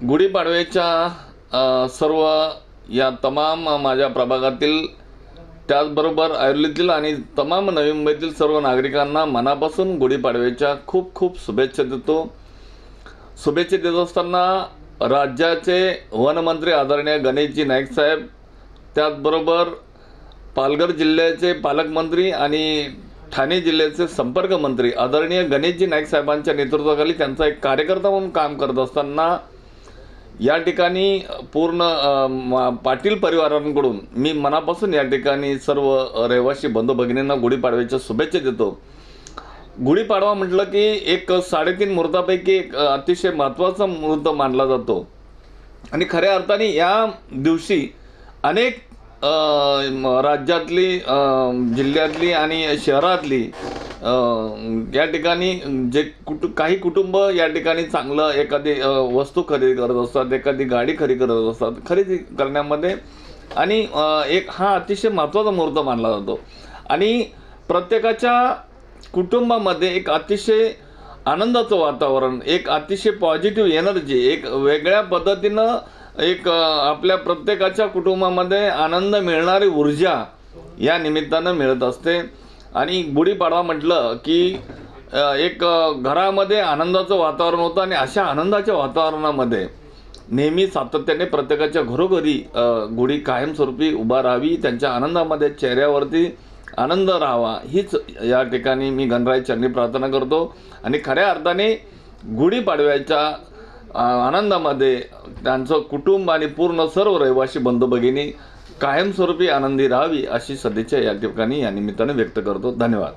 गुढीपाडव्याच्या सर्व या तमाम माझ्या प्रभागातील त्याचबरोबर ऐरोलीतील आणि तमाम नवी मुंबईतील सर्व नागरिकांना मनापासून गुढीपाडव्याच्या खूप खूप शुभेच्छा देतो. शुभेच्छा देत असताना राज्याचे वनमंत्री आदरणीय गणेशजी नाईक साहेब त्याचबरोबर पालघर जिल्ह्याचे पालकमंत्री आणि ठाणे जिल्ह्याचे संपर्क मंत्री आदरणीय गणेशजी नाईक साहेबांच्या नेतृत्वाखाली त्यांचा एक कार्यकर्ता म्हणून काम करत असताना या ठिकाणी पूर्ण पाटील परिवारांकडून मी मनापासून या ठिकाणी सर्व रहिवासी बंधू भगिनींना गुढीपाडव्याच्या शुभेच्छा देतो. गुढीपाडवा म्हटलं की एक साडेतीन मुहूर्तापैकी एक अतिशय महत्त्वाचा मुहूर्त मानला जातो. आणि खऱ्या अर्थाने या दिवशी अनेक म- राज्यातली जिल्ह्यातली आणि शहरातली या ठिकाणी जे कुटु काही कुटुंब या ठिकाणी चांगलं एखादी वस्तू खरेदी करत असतात एखादी गाडी खरेदी करत असतात खरेदी करण्यामध्ये. आणि एक हा अतिशय महत्त्वाचा मुहूर्त मानला जातो. आणि प्रत्येकाच्या कुटुंबामध्ये एक अतिशय आनंदाचं वातावरण एक अतिशय पॉझिटिव्ह एनर्जी एक वेगळ्या पद्धतीनं एक आपल्या प्रत्येकाच्या कुटुंबामध्ये आनंद मिळणारी ऊर्जा या निमित्तानं मिळत असते. आणि गुढीपाडवा म्हटलं की एक घरामध्ये आनंदाचं वातावरण होतं आणि अशा आनंदाच्या वातावरणामध्ये नेहमी सातत्याने प्रत्येकाच्या घरोघरी गुढी कायमस्वरूपी उभा राहावी त्यांच्या आनंदामध्ये चेहऱ्यावरती आनंद राहावा हीच या ठिकाणी मी गणराय चरणी प्रार्थना करतो. आणि खऱ्या अर्थाने गुढीपाडव्याच्या आनंदामध्ये त्यांचं कुटुंब आणि पूर्ण सर्व रहिवासी बंधू भगिनी कायमस्वरूपी आनंदी राहावी अशी सदिच्छा या ठिकाणी या निमित्ताने व्यक्त करतो. धन्यवाद.